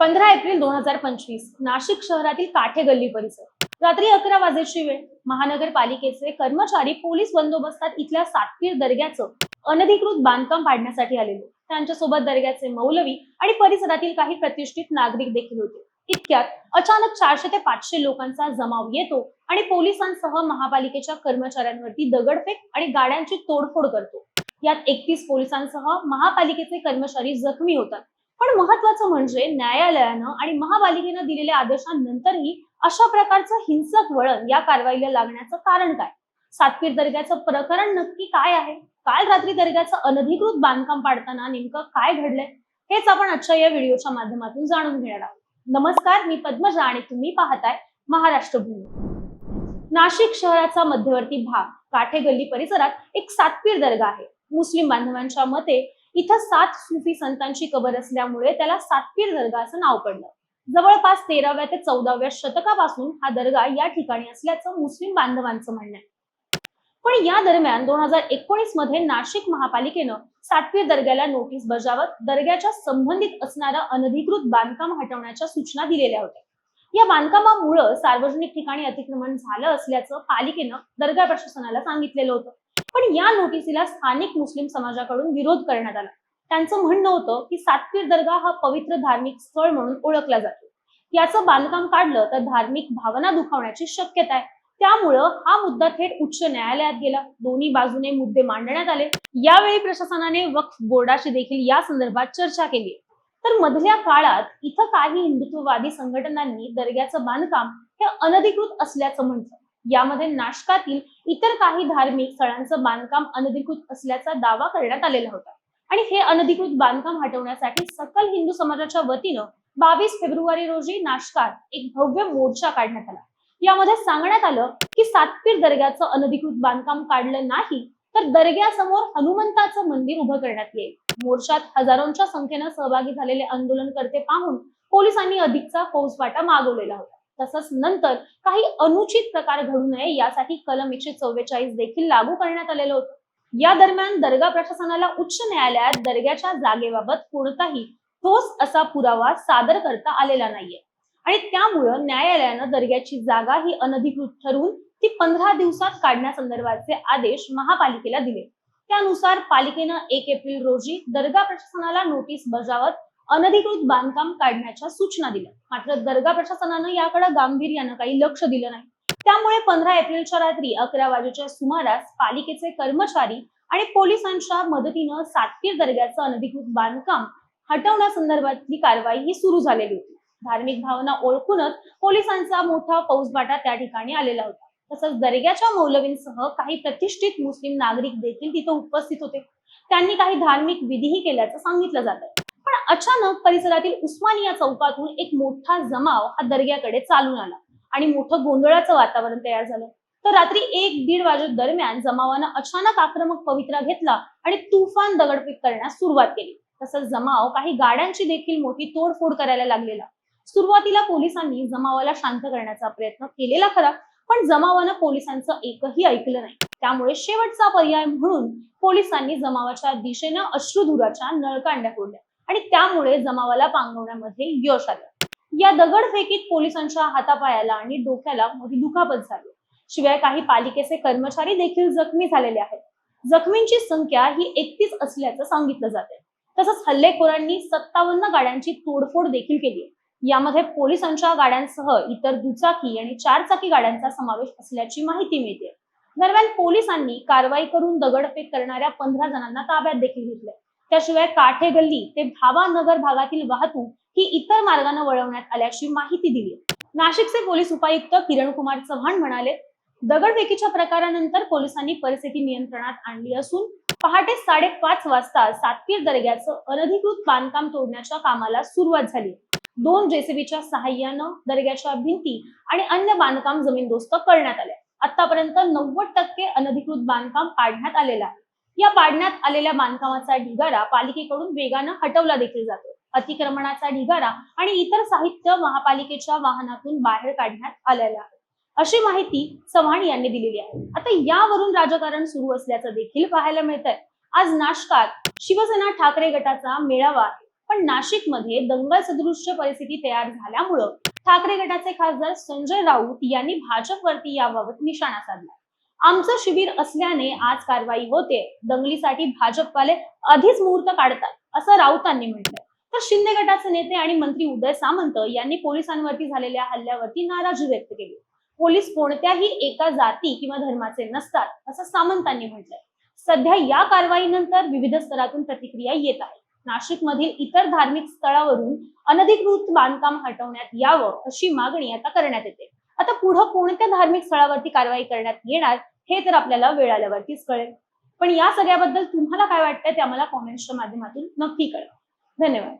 पंधरा एप्रिल दोन हजार पंचवीस नाशिक शहरातील काठे गल्ली परिसर. रात्री अकरा वाजेची वेळ महानगरपालिकेचे कर्मचारी पोलीस बंदोबस्तात इथल्या सातपीर दर्ग्याचं अनधिकृत बांधकाम पाडण्यासाठी आलेले. त्यांच्यासोबत दर्ग्याचे मौलवी आणि परिसरातील काही प्रतिष्ठित नागरिक देखील होते. इतक्यात अचानक चारशे ते पाचशे लोकांचा जमाव येतो आणि पोलिसांसह महापालिकेच्या कर्मचाऱ्यांवरती दगडफेक आणि गाड्यांची तोडफोड करतो. यात एकतीस पोलिसांसह महापालिकेचे कर्मचारी जखमी होतात. पण महत्वाचं म्हणजे न्यायालयानं आणि महापालिकेनं दिलेल्या आदेशांनंतरही अशा प्रकारचं हिंसक वळण या कारवाईला लागण्याचं कारण काय? सातपीर दर्ग्याचं प्रकरण नक्की काय आहे? काल रात्री दर्ग्याचं अनधिकृत बांधकाम पाडताना नेमकं काय घडलंय? हेच आपण आजच्या या व्हिडिओच्या माध्यमातून जाणून घेणार आहोत. नमस्कार मी पद्मजा आणि तुम्ही पाहताय महाराष्ट्र भूमी नाशिक शहराचा मध्यवर्ती भाग काठे गल्ली परिसरात एक सातपीर दर्गा आहे. मुस्लिम बांधवांच्या मते इथं सात सुफी संतांची कबर असल्यामुळे त्याला सातपीर दर्गा असं नाव पडलं. जवळपास तेराव्या ते चौदाव्या शतकापासून हा दर्गा या ठिकाणी असल्याचं मुस्लिम बांधवांचं म्हणणं आहे. पण या दरम्यान दोन हजार एकोणीसमध्ये नाशिक महापालिकेनं सातवीर दर्ग्याला नोटीस बजावत दर्ग्याच्या संबंधित असणारं अनधिकृत बांधकाम हटवण्याच्या सूचना दिलेल्या होत्या. या बांधकामामुळं सार्वजनिक ठिकाणी अतिक्रमण झालं असल्याचं पालिकेनं दर्गा प्रशासनाला सांगितलेलं होतं. पण या नोटिसीला स्थानिक मुस्लिम समाजाकडून विरोध करण्यात आला. त्यांचं म्हणणं होतं की सातपीर दर्गा हा पवित्र धार्मिक स्थळ म्हणून ओळखला जातो. याचं बांधकाम काढलं तर धार्मिक भावना दुखावण्याची शक्यता आहे. त्यामुळं हा मुद्दा थेट उच्च न्यायालयात गेला. दोन्ही बाजूने मुद्दे मांडण्यात आले. यावेळी प्रशासनाने वक्फ बोर्डाशी देखील या संदर्भात चर्चा केली. तर मधल्या काळात इथं काही हिंदुत्ववादी संघटनांनी दर्ग्याचं बांधकाम हे अनधिकृत असल्याचं म्हटलं. यामध्ये नाशकातील इतर काही धार्मिक स्थळांचं बांधकाम अनधिकृत असल्याचा दावा करण्यात आलेला होता. आणि हे अनधिकृत बांधकाम हटवण्यासाठी सकल हिंदू समाजाच्या वतीनं बावीस फेब्रुवारी रोजी नाशकात एक भव्य मोर्चा काढण्यात आला. यामध्ये सांगण्यात आलं की सातपीर दर्ग्याचं अनधिकृत बांधकाम काढलं नाही तर दर्ग्यासमोर हनुमंताचं मंदिर उभं करण्यात येईल. मोर्चात हजारोंच्या संख्येनं सहभागी झालेले आंदोलनकर्ते पाहून पोलिसांनी अधिकचा फौजफाटा मागवलेला होता. तसंच नंतर काही अनुचित प्रकार घडू नये यासाठी कलम एकशे चव्वेचाळीस देखील लागू करण्यात आलेलं होतं. या दरम्यान दर्गा प्रशासनाला उच्च न्यायालयात दर्ग्याच्या जागेबाबत कोणताही ठोस असा पुरावा सादर करता आलेला नाहीये. आणि त्यामुळं न्यायालयानं दर्ग्याची जागा ही अनधिकृत ठरवून ती पंधरा दिवसात काढण्यासंदर्भाचे आदेश महापालिकेला दिले. त्यानुसार पालिकेनं एक एप्रिल रोजी दर्गा प्रशासनाला नोटीस बजावत अनधिकृत बांधकाम काढण्याच्या सूचना दिल्या. मात्र दर्गा प्रशासनानं याकडे गांभीर्यानं काही लक्ष दिलं नाही. त्यामुळे पंधरा एप्रिलच्या रात्री अकरा वाजेच्या सुमारास पालिकेचे कर्मचारी आणि पोलिसांच्या मदतीनं सातपीर दर्ग्याचं अनधिकृत बांधकाम हटवण्यासंदर्भातली कारवाई ही सुरू झालेली होती. धार्मिक भावना ओळखूनच पोलिसांचा मोठा फौजफाटा त्या ठिकाणी आलेला होता. तसंच दर्ग्याच्या मौलवींसह काही प्रतिष्ठित मुस्लिम नागरिक देखील तिथे उपस्थित होते. त्यांनी काही धार्मिक विधीही केल्याचं सांगितलं जात अचानक परिसरातील उस्मानिया चौकातून एक मोठा जमाव हा दर्ग्याकडे चालून आला आणि मोठं गोंधळाचं वातावरण तयार झालं. तर रात्री एक दीड वाजे दरम्यान जमावानं अचानक आक्रमक पवित्रा घेतला आणि तुफान दगडफेक करण्यास सुरुवात केली. तसंच जमाव काही गाड्यांची देखील मोठी तोडफोड करायला लागलेला. सुरुवातीला पोलिसांनी जमावाला शांत करण्याचा प्रयत्न केलेला खरा पण जमावानं पोलिसांचं एकही ऐकलं नाही. त्यामुळे शेवटचा पर्याय म्हणून पोलिसांनी जमावाच्या दिशेनं अश्रुधुराच्या नळकांड्या फोडल्या. आणि त्यामुळे जमावाला पांगवण्यामध्ये यश आलं. या दगडफेकीत पोलिसांच्या हातापायाला आणि डोक्याला मोठी दुखापत झाली. शिवाय काही पालिकेचे कर्मचारी देखील जखमी झालेले आहेत. जखमींची संख्या ही एकतीस असल्याचं सांगितलं जाते तसंच हल्लेखोरांनी सत्तावन्न गाड्यांची तोडफोड देखील केली यामध्ये पोलिसांच्या गाड्यांसह इतर दुचाकी आणि चारचाकी गाड्यांचा समावेश असल्याची माहिती मिळते. दरम्यान पोलिसांनी कारवाई करून दगडफेक करणाऱ्या पंधरा जणांना ताब्यात देखील घेतले त्याशिवाय काठे गल्ली ते भावा नगर भागातील वाहतूक ही इतर मार्गाने वळवण्यात आल्याची माहिती दिली. नाशिकचे पोलीस उपायुक्त किरण कुमार चव्हाण म्हणाले दगडफेकीच्या प्रकारानंतर पोलिसांनी परिस्थिती नियंत्रणात आणली असून पहाटे साडेपाच वाजता सातपीर दर्ग्याचं अनधिकृत बांधकाम तोडण्याच्या कामाला सुरुवात झाली. दोन जेसीबीच्या सहाय्यानं दर्ग्याच्या भिंती आणि अन्य बांधकाम जमीनदोस्त करण्यात आले आतापर्यंत नव्वद टक्के अनधिकृत बांधकाम काढण्यात आलेलं आहे या पाडण्यात आलेल्या बांधकामाचा ढिगारा पालिकेकडून वेगानं हटवला देखील जातो. अतिक्रमणाचा ढिगारा आणि इतर साहित्य महापालिकेच्या वाहनातून बाहेर काढण्यात आलेलं आहे. अशी माहिती चव्हाण यांनी दिलेली आहे. आता यावरून राजकारण सुरू असल्याचं देखील पाहायला मिळत आहे आज नाशकात शिवसेना ठाकरे गटाचा मेळावा आहे. पण नाशिकमध्ये दंगल सदृश्य परिस्थिती तयार झाल्यामुळं ठाकरे गटाचे खासदार संजय राऊत यांनी भाजपवरती याबाबत निशाणा साधला. आमचं शिबिर असल्याने आज कारवाई होते. दंगलीसाठी भाजपवाले आधीच मुहूर्त काढतात असं राऊतांनी म्हटलं तर शिंदे गटाचे नेते आणि मंत्री उदय सामंत यांनी पोलिसांवरती झालेल्या हल्ल्यावरती नाराजी व्यक्त केली. पोलीस कोणत्याही एका जाती किंवा धर्माचे नसतात असं सामंतांनी म्हटलंय. सध्या या कारवाईनंतर विविध स्तरातून प्रतिक्रिया येत आहेत नाशिकमधील इतर धार्मिक स्थळावरून अनधिकृत बांधकाम हटवण्यात यावं अशी मागणी आता करण्यात येते. आता पुढं कोणत्या धार्मिक स्थळावरती कारवाई करण्यात येणार हे तर आपल्याला वेळ आल्यावरतीच कळेल. पण या सगळ्याबद्दल तुम्हाला काय वाटतंय ते आम्हाला कॉमेंट्सच्या माध्यमातून नक्की कळवा. धन्यवाद.